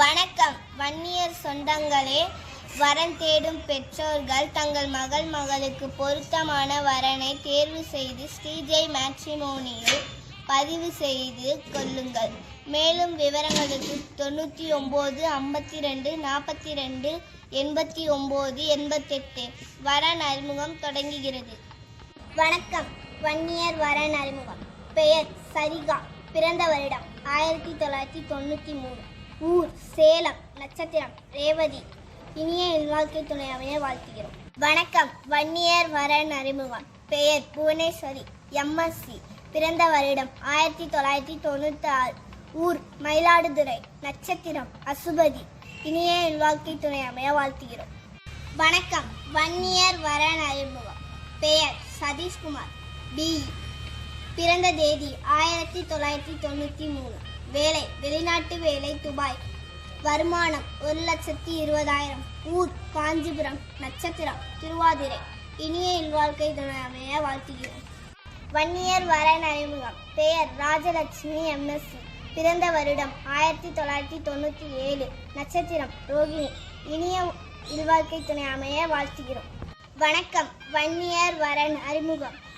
வணக்கம். வன்னியர் சொந்தங்களே வரன் தேடும் பெற்றோர்கள் தங்கள் மகள் மகளுக்கு பொருத்தமான வரனை தேர்வு செய்து ஸ்ரீஜெய் மேட்ரிமோனியில் பதிவு செய்து கொள்ளுங்கள். மேலும் விவரங்களுக்கு தொண்ணூற்றி ஒம்பது ஐம்பத்தி ரெண்டு நாற்பத்தி ரெண்டு எண்பத்தி ஒம்பது எண்பத்தெட்டு. வரன் அறிமுகம் தொடங்குகிறது. வணக்கம். வன்னியர் வரன் அறிமுகம். பெயர் சரிகா. பிறந்த வருடம் ஆயிரத்தி தொள்ளாயிரத்தி தொண்ணூற்றி மூணு. ஊர் சேலம் நட்சத்திரம் ரேவதி இனிய இல்வாழ்க்கை துணை அமைய வாழ்த்துகிறோம். வணக்கம் வன்னியர் வரன் அறிமுகம். பெயர் புவனேஸ்வரி எம்எஸ்சி. பிறந்த வருடம் ஆயிரத்தி தொள்ளாயிரத்தி தொண்ணூற்றி ஆறு ஊர் மயிலாடுதுறை நட்சத்திரம் அசுபதி. இனிய இல்வாழ்க்கை துணை அமைய வாழ்த்துகிறோம். வணக்கம் வன்னியர் வரன் அறிமுகம். பெயர் சதீஷ்குமார் பி பிறந்த தேதி ஆயிரத்தி தொள்ளாயிரத்தி தொண்ணூற்றி மூணு. வேலை வெளிநாட்டு வேலை துபாய். வருமானம் ஒரு லட்சத்தி இருபதாயிரம். ஊர் காஞ்சிபுரம் நட்சத்திரம் திருவாதிரை. இனிய இல்வாழ்க்கை துணை அமைய வாழ்த்துகிறோம் வன்னியர் வரன் அறிமுகம் பெயர் ராஜலட்சுமி எம்எஸ்சி பிறந்த வருடம் ஆயிரத்தி தொள்ளாயிரத்தி தொண்ணூற்றி ஏழு. நட்சத்திரம் ரோகிணி. இனிய இல்வாழ்க்கை துணை அமைய வாழ்த்துகிறோம். வணக்கம். வன்னியர் வரன் அறிமுகம்.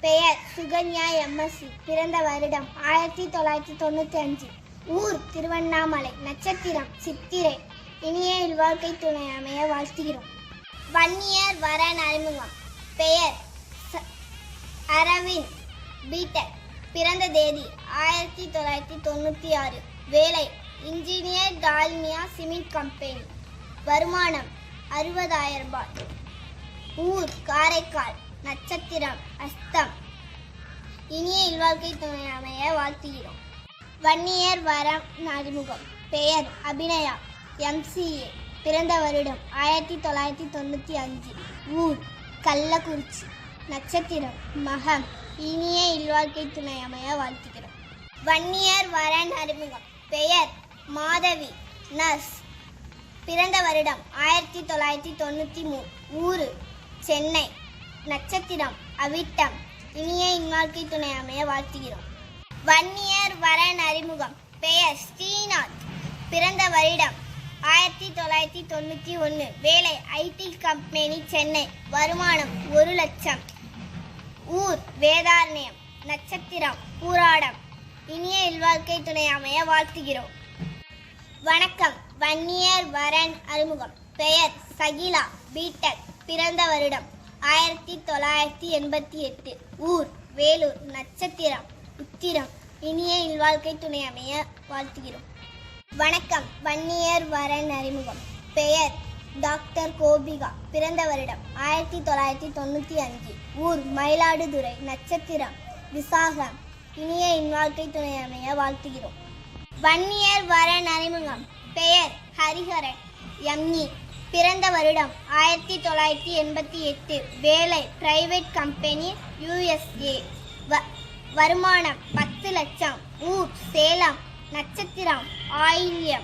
பெயர் சுகன்யா எம்எஸ்சி பிறந்த வருடம் ஆயிரத்தி தொள்ளாயிரத்தி தொண்ணூற்றி அஞ்சு. ஊர் திருவண்ணாமலை. நட்சத்திரம் சித்திரை. இனிய இல்வாழ்க்கை துணை அமைய வாழ்த்துகிறோம். வன்னியர் வரன் அறிமுகம் பெயர் ச- அரவிந்த். பீட்டர் பிறந்த தேதி ஆயிரத்தி தொள்ளாயிரத்தி தொண்ணூற்றி ஆறு. வேலை இன்ஜினியர் டால்மியா சிமெண்ட் கம்பெனி. வருமானம் அறுபதாயிரம் ரூபாய். ஊர் காரைக்கால். நட்சத்திரம் அஸ்தம். இனிய இல்வாழ்க்கை துணை அமைய வாழ்த்துகிறோம். வன்னியர் வரம் அறிமுகம் பெயர் அபிநயா எம்சிஏ பிறந்த வருடம் ஆயிரத்தி தொள்ளாயிரத்தி தொண்ணூற்றி அஞ்சு ஊர் கள்ளக்குறிச்சி. நட்சத்திரம் மகம். இனிய இல்வாழ்க்கை துணை அமைய வாழ்த்துகிறோம். வன்னியர் வரன் அறிமுகம் பெயர் மாதவி நர்ஸ். பிறந்த வருடம் ஆயிரத்தி தொள்ளாயிரத்தி தொண்ணூற்றி மூணு ஊர் சென்னை. நட்சத்திரம் அவிட்டம். இனிய இன்வாழ்க்கை துணை அமைய வாழ்த்துகிறோம். வன்னியர் வரன் அறிமுகம். பெயர் ஸ்ரீநாத். பிறந்த வருடம் ஆயிரத்தி தொள்ளாயிரத்தி தொண்ணூற்றி ஒன்று வேலை ஐடி கம்பெனி சென்னை. வருமானம் ஒரு லட்சம். ஊர் வேதாரண்யம். நட்சத்திரம் பூராடம். இனிய இல்வாழ்க்கை துணை அமைய வாழ்த்துகிறோம். வணக்கம். வன்னியர் வரன் அறிமுகம். பெயர் சகிலா. பீட்டக் பிறந்த வருடம் ஆயிரத்தி தொள்ளாயிரத்தி எண்பத்தி எட்டு. ஊர் வேலூர் நட்சத்திரம் உத்திரம். இனிய இல்வாழ்க்கை துணை அமைய வாழ்த்துகிறோம். வணக்கம் வன்னியர் வரன் அறிமுகம் பெயர் டாக்டர் கோபிகா. பிறந்த வருடம் ஆயிரத்தி தொள்ளாயிரத்தி தொண்ணூற்றி அஞ்சு. ஊர் மயிலாடுதுறை நட்சத்திரம் விசாகம். இனிய இன்வாழ்க்கை துணை அமைய வாழ்த்துகிறோம். வன்னியர் வரன் அறிமுகம் பெயர் ஹரிஹரன். எம்இ பிறந்த வருடம் ஆயிரத்தி தொள்ளாயிரத்தி எண்பத்தி எட்டு. வேலை பிரைவேட் கம்பெனி யுஎஸ்ஏ வ வருமானம் பத்து லட்சம். ஊர் சேலம் நட்சத்திரம் ஆயில்யம்.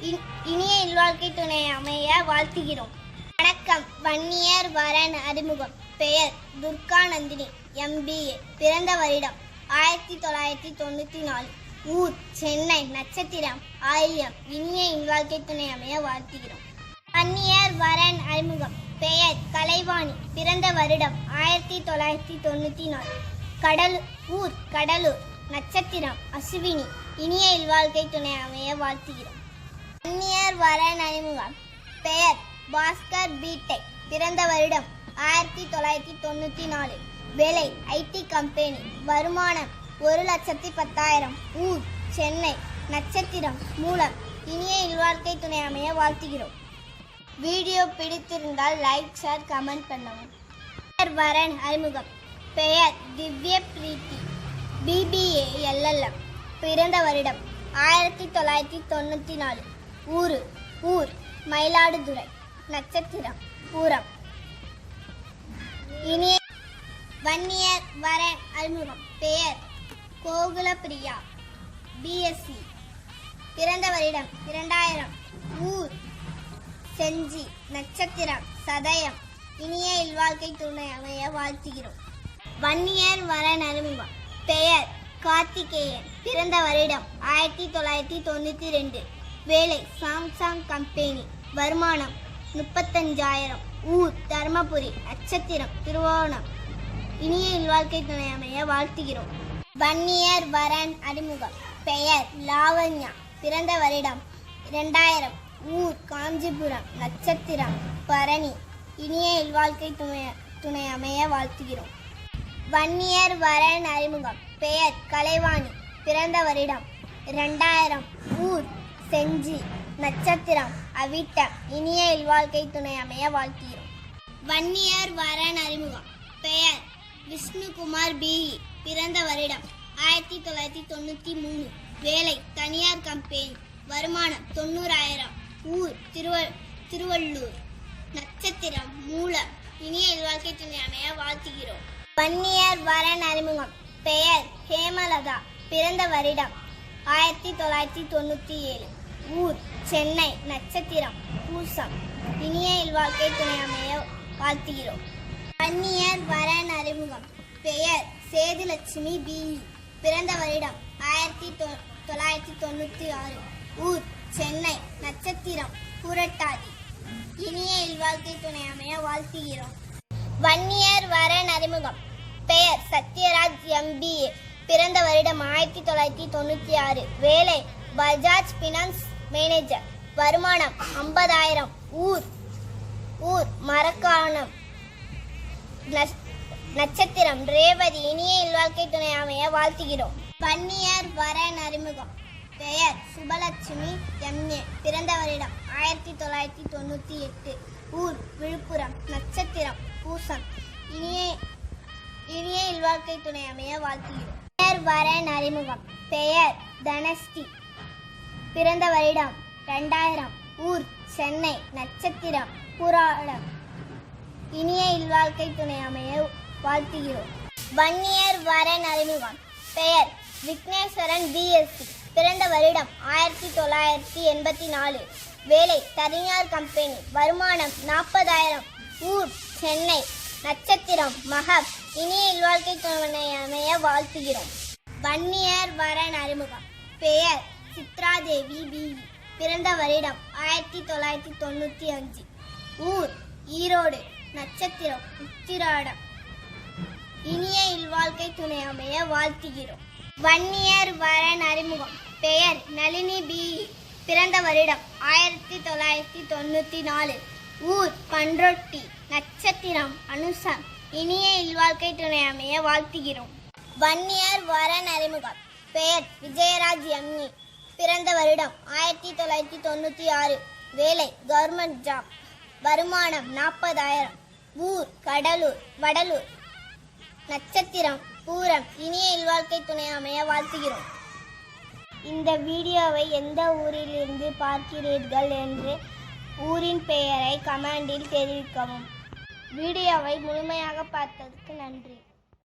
இ- இனிய இல்வாழ்க்கை துணை அமைய வாழ்த்துகிறோம். வணக்கம் வன்னியர் வரன் அறிமுகம். பெயர் துர்கா நந்தினி எம்பிஏ பிறந்த வருடம் ஆயிரத்தி தொள்ளாயிரத்தி தொண்ணூற்றி நாலு. ஊர் சென்னை நட்சத்திரம் ஆயில்யம். இனிய இல்வாழ்க்கை துணை அமைய வாழ்த்துகிறோம். வன்னியர் வரன் அறிமுகம். பெயர் கலைவாணி. பிறந்த வருடம் ஆயிரத்தி தொள்ளாயிரத்தி தொண்ணூற்றி நாலு. கடல் ஊர் கடலூர். நட்சத்திரம் அசுவினி. இனிய இல்வாழ்க்கை துணை அமைய வாழ்த்துகிறோம். வன்னியர் வரன் அறிமுகம். பெயர் பாஸ்கர் பீட்டை. பிறந்த வருடம் ஆயிரத்தி தொள்ளாயிரத்தி தொண்ணூற்றி நாலு. வேலை ஐடி கம்பெனி. வருமானம் ஒரு லட்சத்தி பத்தாயிரம். ஊர் சென்னை. நட்சத்திரம் மூலம் இனிய இல்வாழ்க்கை துணை அமைய வாழ்த்துகிறோம். வீடியோ பிடித்திருந்தால் லைக் ஷேர் கமெண்ட் பண்ணவும். பெயர் வரன் அறிமுகம். பெயர் திவ்ய பிரீத்தி பிபிஏ எல்எல்எம் பிறந்த வருடம் ஆயிரத்தி தொள்ளாயிரத்தி தொண்ணூற்றி நாலு. ஊர் ஊர் மயிலாடுதுறை. நட்சத்திரம் பூரம். இனிய வன்னியர் வரன் அறிமுகம். பெயர் கோகுலப்பிரியா. பிஎஸ்சி பிறந்த வருடம் இரண்டாயிரம். ஊர் செஞ்சி நட்சத்திரம் சதயம் இனிய இல்வாழ்க்கை துணை அமைய வாழ்த்துகிறோம். வன்னியர் வரன் அறிமுகம் பெயர் கார்த்திகேயன். பிறந்த வருடம் ஆயிரத்தி தொள்ளாயிரத்தி தொண்ணூற்றி ரெண்டு. வேலை சாம்சங் கம்பெனி. வருமானம் முப்பத்தஞ்சாயிரம். ஊர் தர்மபுரி நட்சத்திரம் திருவோணம். இனிய இல்வாழ்க்கை துணை அமைய வாழ்த்துகிறோம். வன்னியர் வரன் அறிமுகம். பெயர் லாவண்யா. பிறந்த வருடம் இரண்டாயிரம். ஊர் காஞ்சிபுரம் நட்சத்திரம் பரணி. இனிய இல்வாழ்க்கை துணை துணை அமைய வாழ்த்துகிறோம். வன்னியர் வரன் அறிமுகம் பெயர் கலைவாணி பிறந்த வருடம் இரண்டாயிரம் ஊர் செஞ்சி நட்சத்திரம் அவிட்டம். இனிய இல்வாழ்க்கை துணை அமைய வாழ்த்துகிறோம். வன்னியர் வரன் அறிமுகம் பெயர் விஷ்ணுகுமார் பிஇ பிறந்த வருடம் ஆயிரத்தி தொள்ளாயிரத்தி தொண்ணூற்றி மூணு. வேலை தனியார் கம்பெனி வருமானம் தொண்ணூறாயிரம். ஊர் திருவ திருவள்ளூர். நட்சத்திரம் மூலம். இனிய இல்வாழ்க்கை துணை அமைய வாழ்த்துகிறோம். வன்னியர் வரன் அறிமுகம். பெயர் ஹேமலதா. பிறந்த வருடம் ஆயிரத்தி தொள்ளாயிரத்தி தொண்ணூற்றி ஏழு. ஊர் சென்னை நட்சத்திரம் பூசம். இனிய இல்வாழ்க்கை துணை அமைய வாழ்த்துகிறோம். வன்னியர் வரன் அறிமுகம். பெயர் சேதுலட்சுமி பிஇ பிறந்த வருடம் ஆயிரத்தி தொ- தொள்ளாயிரத்தி தொண்ணூற்றி ஆறு. ஊர் சென்னை நட்சத்திரம் புரட்டாதி. இனிய இல்வாழ்க்கை துணை அமைய வாழ்த்துகிறோம். வன்னியர் வரன் அறிமுகம் பெயர் சத்யராஜ் எம்பிஏ பிறந்த வருடம் ஆயிரத்தி தொள்ளாயிரத்தி தொண்ணூற்றி ஆறு. வேலை பஜாஜ் பினான்ஸ் மேனேஜர் வருமானம் ஐம்பதாயிரம். ஊர் ஊர் மரக்காணம். நட்சத்திரம் ரேவதி. இனிய இல்வாழ்க்கை துணை அமைய வாழ்த்துகிறோம். வன்னியர் வரன் அறிமுகம் பெயர் சுபலட்சுமி எம்ஏ பிறந்த வருடம் ஆயிரத்தி தொள்ளாயிரத்தி தொண்ணூற்றி எட்டு. ஊர் விழுப்புரம். நட்சத்திரம் பூசம். இனிய இனிய இல்வாழ்க்கை துணை அமைய வாழ்த்துகிறோம். பெயர் வரன் அறிமுகம் பெயர் தனஸ்தி. பிறந்த வருடம் ரெண்டாயிரம் ஊர் சென்னை. நட்சத்திரம் புராடம் இனிய இல்வாழ்க்கை துணை அமைய வாழ்த்துகிறோம். வன்னியர் வரன் அறிமுகம் பெயர் விக்னேஸ்வரன் பிஎஸ்சி பிறந்த வருடம் ஆயிரத்தி தொள்ளாயிரத்தி எண்பத்தி நாலு. வேலை தனியார் கம்பெனி. வருமானம் நாற்பதாயிரம். ஊர் சென்னை. நட்சத்திரம் மகப் இனிய இல்வாழ்க்கை துணை அமைய வாழ்த்துகிறோம். வன்னியர் வரன் அறிமுகம். பெயர் சித்ராதேவி பிவி பிறந்த வருடம் ஆயிரத்தி தொள்ளாயிரத்தி தொண்ணூற்றி அஞ்சு. ஊர் ஈரோடு. நட்சத்திரம் உத்திராடம். இனிய இல்வாழ்க்கை துணை அமைய வாழ்த்துகிறோம். வன்னியர் வரன் அறிமுகம். பெயர் நளினி பி. பிறந்த வருடம் ஆயிரத்தி தொள்ளாயிரத்தி தொண்ணூற்றி நாலு. ஊர் பன்ரொட்டி நட்சத்திரம் அனுசம் இனிய இல்வாழ்க்கை துணை அமைய வாழ்த்துகிறோம். வன்னியர் வரன் அறிமுகம். பெயர் விஜயராஜ் எம்இ பிறந்த வருடம் ஆயிரத்தி தொள்ளாயிரத்தி தொண்ணூற்றி ஆறு. வேலை கவர்மெண்ட் ஜாப் வருமானம் நாற்பதாயிரம். ஊர் கடலூர் வடலூர். நட்சத்திரம் பூரம் இனிய இல்வாழ்க்கை துணை அமைய வாழ்த்துகிறோம். இந்த வீடியோவை எந்த ஊரிலிருந்து பார்க்கிறீர்கள் என்று ஊரின் பெயரை கமெண்டில் தெரிவிக்கவும். வீடியோவை முழுமையாக பார்த்ததுக்கு நன்றி.